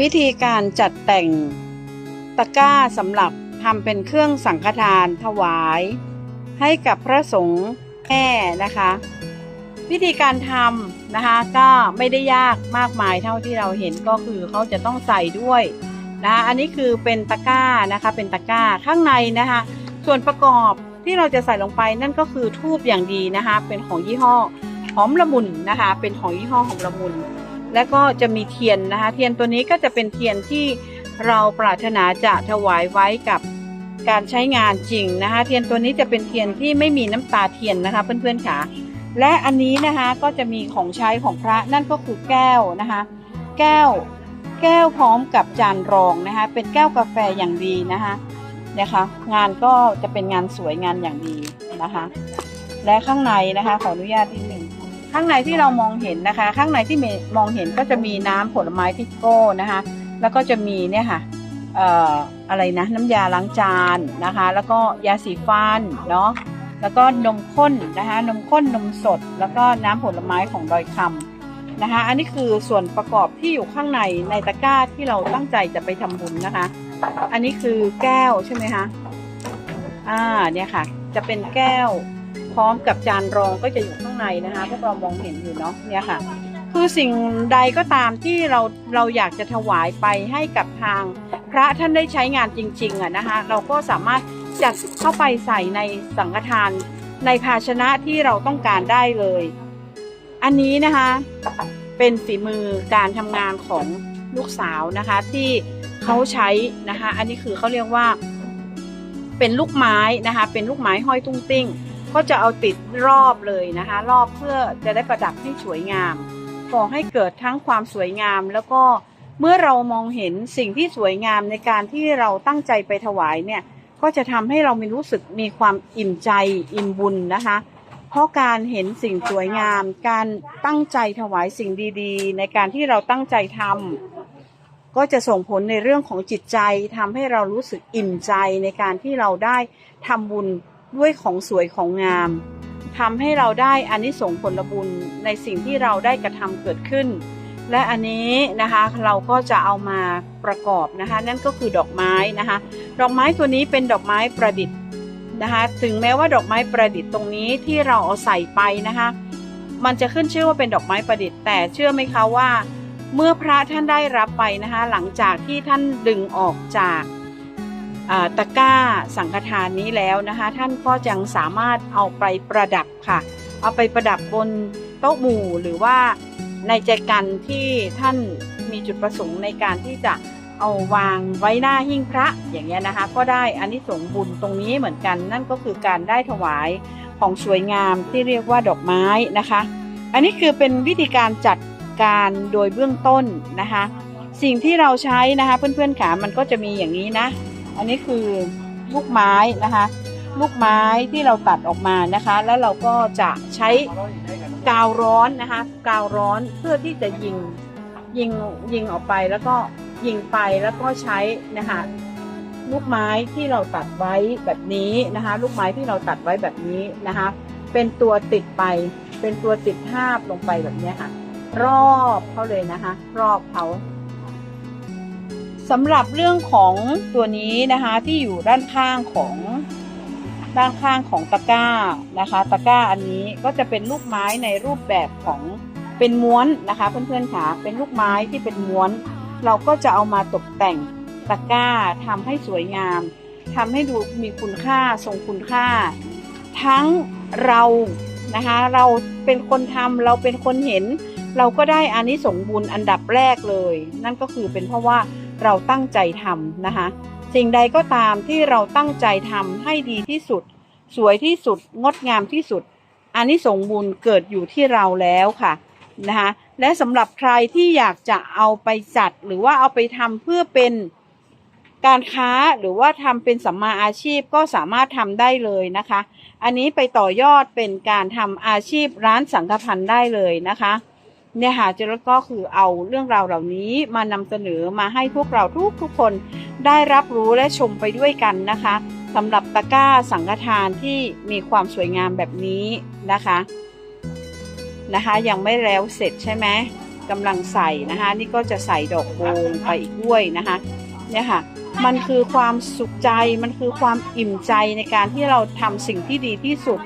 วิธีการจัดแต่งตะกร้าสำหรับทำเป็นเครื่องสังฆทานถวาย ให้กับพระสงฆ์แม่นะคะ วิธีการทำนะคะก็ไม่ได้ยากมากมายเท่าที่เราเห็นก็คือเขาจะต้องใส่ด้วยนะคะอันนี้คือเป็นตะกร้านะคะเป็นตะกร้าข้างในนะคะ ส่วนประกอบที่เราจะใส่ลงไปนั่นก็คือทูบอย่างดีนะคะ เป็นของยี่ห้อหอมละมุนนะคะ เป็นของยี่ห้อหอมละมุน แล้วก็จะมีเทียนนะคะ เทียนตัวนี้ก็จะเป็นเทียนที่เราปรารถนาจะถวายไว้กับการใช้งานจริงนะคะ เทียนตัวนี้จะเป็นเทียนที่ไม่มีน้ำตาเทียนนะคะ เพื่อนๆค่ะ และอันนี้นะคะก็จะมีของใช้ของพระนั่นก็คือแก้วนะคะ แก้วแก้วพร้อมกับจานรองนะคะ เป็นแก้วกาแฟอย่างดีนะคะนะคะ งานก็จะเป็นงานสวยงานอย่างดีนะคะ และข้างในนะคะขออนุญาตนิดหนึ่ ข้างในที่เรามองเห็นนะคะ ข้างในที่มองเห็นก็จะมีน้ำผลไม้ทิโก้นะคะ แล้วก็จะมีเนี่ยค่ะเอ่ออะไรนะน้ำยาล้างจานนะคะ แล้วก็ยาสีฟันเนาะแล้วก็นมข้นนะคะนมข้นนมสด แล้วก็น้ำผลไม้ของดอยคำนะคะ อันนี้คือส่วนประกอบที่อยู่ข้างในในตะกร้าที่เราตั้งใจจะไปทำบุญนะคะ อันนี้คือแก้วใช่ไหมคะอ่าเนี่ยค่ะ จะเป็นแก้วพร้อมกับจานรองก็จะอยู่างในนะคะพวกเรามองเห็นอยู่เนาะเนี่ยค่ะ คือสิ่งใดก็ตามที่เราเราอยากจะถวายไปให้กับทาง พระท่านได้ใช้งานจริงๆอะนะคะเราก็สามารถจัดเข้าไปใส่ในสังฆทานในภาชนะที่เราต้องการได้เลย อันนี้นะคะเป็นฝีมือการทำงานของลูกสาวนะคะที่เขาใช้นะคะ อันนี้คือเขาเรียกว่า เป็นลูกไม้นะคะ เป็นลูกไม้ห้อยตุ้งติ้ง ก็จะเอาติดรอบเลยนะคะ รอบเพื่อจะได้ประดับให้สวยงามก่อให้เกิดทั้งความสวยงาม แล้วก็เมื่อเรามองเห็นสิ่งที่สวยงามในการที่เราตั้งใจไปถวายเนี่ยก็จะทำให้เรามีรู้สึกมีความอิ่มใจอิ่มบุญนะคะ เพราะการเห็นสิ่งสวยงาม การตั้งใจถวายสิ่งดีๆ ในการที่เราตั้งใจทำก็จะส่งผลในเรื่องของจิตใจทำให้เรารู้สึกอิ่มใจในการที่เราได้ทำบุญ ด้วยของสวยของงามทำให้เราได้อานิสงส์ผลบุญในสิ่งที่เราได้กระทำเกิดขึ้น และอันนี้นะคะเราก็จะเอามาประกอบนะคะ นั่นก็คือดอกไม้นะคะ ดอกไม้ตัวนี้เป็นดอกไม้ประดิษฐ์นะคะ ถึงแม้ว่าดอกไม้ประดิษฐ์ตรงนี้ที่เราเอาใส่ไปนะคะ มันจะขึ้นชื่อว่าเป็นดอกไม้ประดิษฐ์ แต่เชื่อไหมคะว่า เมื่อพระท่านได้รับไปนะคะ หลังจากที่ท่านดึงออกจาก ตะกร้าสังฆทานนี้แล้วนะคะ ท่านก็ยังสามารถเอาไปประดับค่ะ เอาไปประดับบนโต๊ะหมู่หรือว่าในใจกันที่ท่านมีจุดประสงค์ในการที่จะเอาวางไว้หน้าหิ้งพระอย่างเงี้ยนะคะ ก็ได้อานิสงส์บุญตรงนี้เหมือนกัน นั่นก็คือการได้ถวายของสวยงามที่เรียกว่าดอกไม้นะคะ อันนี้คือเป็นวิธีการจัดการโดยเบื้องต้นนะคะ สิ่งที่เราใช้นะคะเพื่อนๆขามันก็จะมีอย่างนี้นะ อันนี้คือลูกไม้นะคะ ลูกไม้ที่เราตัดออกมานะคะ แล้วเราก็จะใช้กาวร้อนนะคะ กาวร้อนเพื่อที่จะยิงยิงยิงออกไปแล้วก็ยิงไปแล้วก็ใช้นะคะลูกไม้ที่เราตัดไว้แบบนี้นะคะ ลูกไม้ที่เราตัดไว้แบบนี้นะคะ เป็นตัวติดไป เป็นตัวติดทาบลงไปแบบนี้ค่ะ รอบเขาเลยนะคะ รอบเขา สำหรับเรื่องของตัวนี้นะคะที่อยู่ด้านข้างของด้านข้างของตะกร้านะคะ ตะกร้าอันนี้ก็จะเป็นลูกไม้ในรูปแบบของเป็นม้วนนะคะเพื่อนๆค่ะเป็นลูกไม้ที่เป็นม้วน เราก็จะเอามาตกแต่งตะกร้าทำให้สวยงามทำให้ดูมีคุณค่าทรงคุณค่า ทั้งเรานะคะเราเป็นคนทำเราเป็นคนเห็น เราก็ได้อานิสงส์บุญอันดับแรกเลย นั่นก็คือเป็นเพราะว่า เราตั้งใจทำนะคะ สิ่งใดก็ตามที่เราตั้งใจทำให้ดีที่สุด สวยที่สุดงดงามที่สุดอานิสงส์บุญเกิดอยู่ที่เราแล้วค่ะนะคะและสำหรับใครที่อยากจะเอาไปจัดหรือว่าเอาไปทำเพื่อเป็นการค้าหรือว่าทำเป็นสัมมาอาชีพก็สามารถทำได้เลยนะคะ อันนี้ไปต่อยอดเป็นการทำอาชีพร้านสังฆพันธ์ได้เลยนะคะ เนี่ยค่ะเจรก็คือเอาเรื่องราวเหล่านี้มานำเสนอมาให้พวกเราทุกทุกคนได้รับรู้และชมไปด้วยกันนะคะสำหรับตะกร้าสังฆทานที่มีความสวยงามแบบนี้นะคะนะคะยังไม่แล้วเสร็จใช่ไหมกำลังใส่นะคะนี่ก็จะใส่ดอกโบลงไปอีกด้วยนะคะเนี่ยค่ะมันคือความสุขใจมันคือความอิ่มใจในการที่เราทำสิ่งที่ดีที่สุด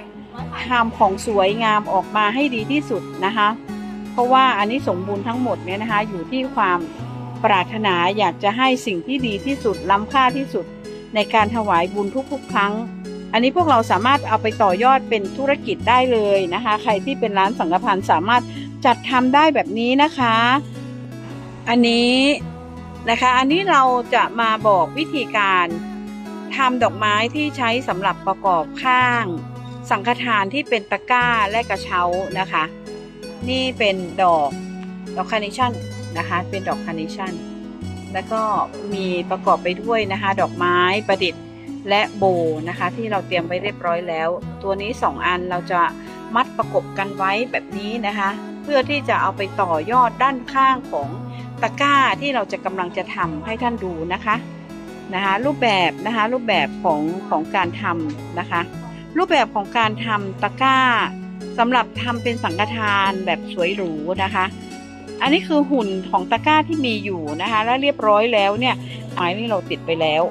ทำของสวยงามออกมาให้ดีที่สุดนะคะ ราะว่าอันนี้สมบูรณ์ทั้งหมดเนี่ยนะคะ อยู่ที่ความปรารถนาอยากจะให้สิ่งที่ดีที่สุดล้ำค่าที่สุด ในการถวายบุญทุกๆ ครั้ง อันนี้พวกเราสามารถเอาไปต่อยอดเป็นธุรกิจได้เลยนะคะ ใครที่เป็นร้านสังฆพันธ์สามารถจัดทำได้แบบนี้นะคะ อันนี้นะคะอันนี้เราจะมาบอกวิธีการทำดอกไม้ที่ใช้สำหรับประกอบข้าง สังฆทานที่เป็นตะกร้าและกระเช้านะคะ นี่เป็นดอกดอกคาร์เนชั่นนะคะ เป็นดอกคาร์เนชั่นแล้วก็มีประกอบไปด้วยนะคะ ดอกไม้ประดิษฐ์และโบนะคะ ที่เราเตรียมไว้เรียบร้อยแล้ว ตัวนี้ 2 อันเราจะมัดประกบกันไว้แบบนี้นะคะ เพื่อที่จะเอาไปต่อยอดด้านข้างของตะกร้าที่เราจะกำลังจะทำให้ท่านดูนะคะนะคะรูปแบบนะคะรูปแบบของของการทำนะคะ รูปแบบของการทำตะกร้า สำหรับทำเป็นสังฆทานแบบสวยหรูนะคะ อันนี้คือหุ่นของตะกร้าที่มีอยู่นะคะ แล้วเรียบร้อยแล้วเนี่ยไม้นี่เราติดไปแล้ว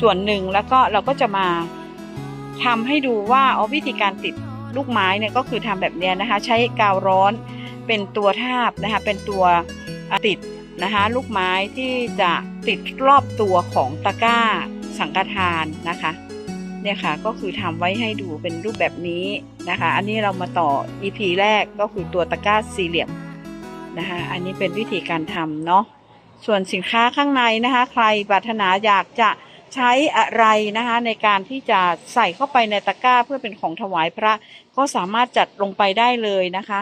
ส่วนหนึ่งแล้วก็เราก็จะมาทำให้ดูว่าเอาวิธีการติดลูกไม้เนี่ยก็คือทำแบบเนี้ยนะคะ ใช้กาวร้อนเป็นตัวทาบนะคะ เป็นตัวติดนะคะลูกไม้ที่จะติดรอบตัวของตะกร้าสังฆทานนะคะ เนี่ยค่ะก็คือทำไว้ให้ดูเป็นรูปแบบนี้นะคะ อันนี้เรามาต่อ EP แรกก็คือตัวตะกร้าสี่เหลี่ยมนะคะอันนี้เป็นวิธีการทำเนาะส่วนสินค้าข้างในนะคะ ใครปรารถนาอยากจะใช้อะไรนะคะในการที่จะใส่เข้าไปในตะกร้าเพื่อเป็นของถวายพระ ก็สามารถจัดลงไปได้เลยนะคะ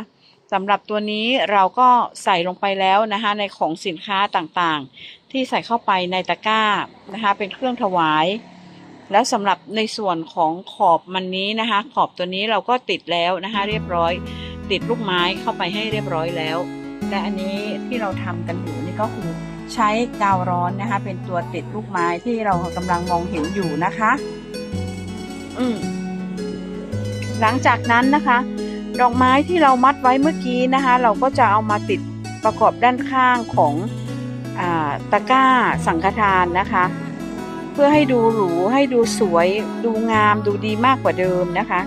สำหรับตัวนี้เราก็ใส่ลงไปแล้วนะคะในของสินค้าต่างๆ ที่ใส่เข้าไปในตะกร้านะคะเป็นเครื่องถวาย แล้วสำหรับในส่วนของขอบมันนี้นะคะ ขอบตัวนี้เราก็ติดแล้วนะคะ เรียบร้อย ติดลูกไม้เข้าไปให้เรียบร้อยแล้ว และอันนี้ที่เราทำกันอยู่นี่ก็คือใช้กาวร้อนนะคะ เป็นตัวติดลูกไม้ที่เรากำลังมองเห็นอยู่นะคะ อืมหลังจากนั้นนะคะ ดอกไม้ที่เรามัดไว้เมื่อกี้นะคะ เราก็จะเอามาติดประกอบด้านข้างของอตะกร้าสังฆทานนะคะ เพื่อให้ดูหรู ให้ดูสวย ดูงามดูดีมากกว่าเดิมนะคะ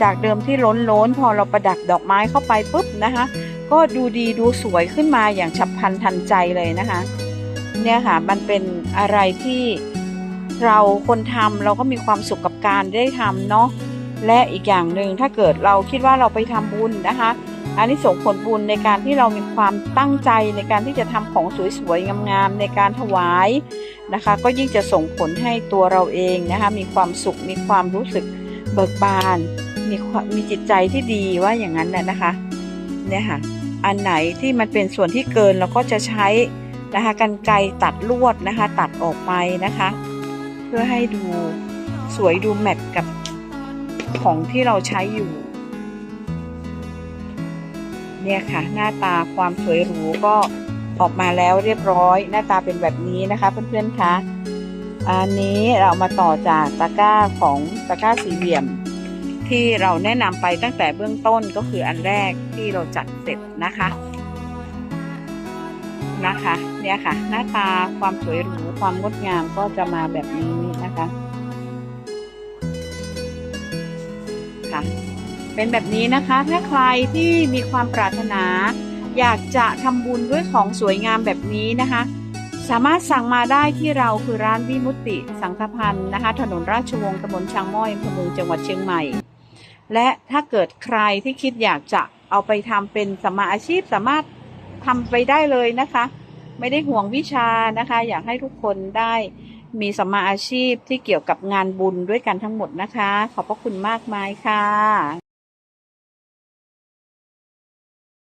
จากเดิมที่ล้นล้นๆพอเราประดับดอกไม้เข้าไปปุ๊บนะคะ ก็ดูดีดูสวยขึ้นมาอย่างฉับพลันทันใจเลยนะคะ เนี่ยค่ะมันเป็นอะไรที่เราคนทำเราก็มีความสุขกับการได้ทำเนาะและอีกอย่างหนึ่งถ้าเกิดเราคิดว่าเราไปทำบุญนะคะ อันนี้ส่งผลบุญในการที่เรามีความตั้งใจในการที่จะทำของสวยๆงามๆในการถวายนะคะ ก็ยิ่งจะส่งผลให้ตัวเราเองนะคะมีความสุขมีความรู้สึกเบิกบานมีความมีจิตใจที่ดีว่าอย่างนั้นน่ะนะคะเนี่ยค่ะอันไหนที่มันเป็นส่วนที่เกินเราก็จะใช้นะคะกันไกตัดลวดนะคะ ตัดออกไปนะคะ เพื่อให้ดูสวยดูแมทกับของที่เราใช้อยู่ เนี่ยค่ะ หน้าตาความสวยหรูก็ออกมาแล้วเรียบร้อย หน้าตาเป็นแบบนี้นะคะ เพื่อนๆคะอันนี้เรามาต่อจากตะกร้าของตะกร้าสี่เหลี่ยม ที่เราแนะนำไปตั้งแต่เบื้องต้นก็คืออันแรกที่เราจัดเสร็จนะคะนะคะเนี่ยค่ะ หน้าตาความสวยหรูความงดงามก็จะมาแบบนี้นะคะค่ะ เป็นแบบนี้นะคะ ถ้าใครที่มีความปรารถนา อยากจะทำบุญด้วยของสวยงามแบบนี้นะคะ สามารถสั่งมาได้ที่เราคือร้านวิมุตติสังฆพันธ์นะคะ ถนนราชวงศ์ตำบลช้างม้อยอำเภอเมืองจังหวัดเชียงใหม่ และถ้าเกิดใครที่คิดอยากจะเอาไปทำเป็นสมมาอาชีพสามารถทำไปได้เลยนะคะ ไม่ได้ห่วงวิชานะคะ อยากให้ทุกคนได้มีสมมาอาชีพที่เกี่ยวกับงานบุญด้วยกันทั้งหมดนะคะ ขอบพระคุณมากมายค่ะ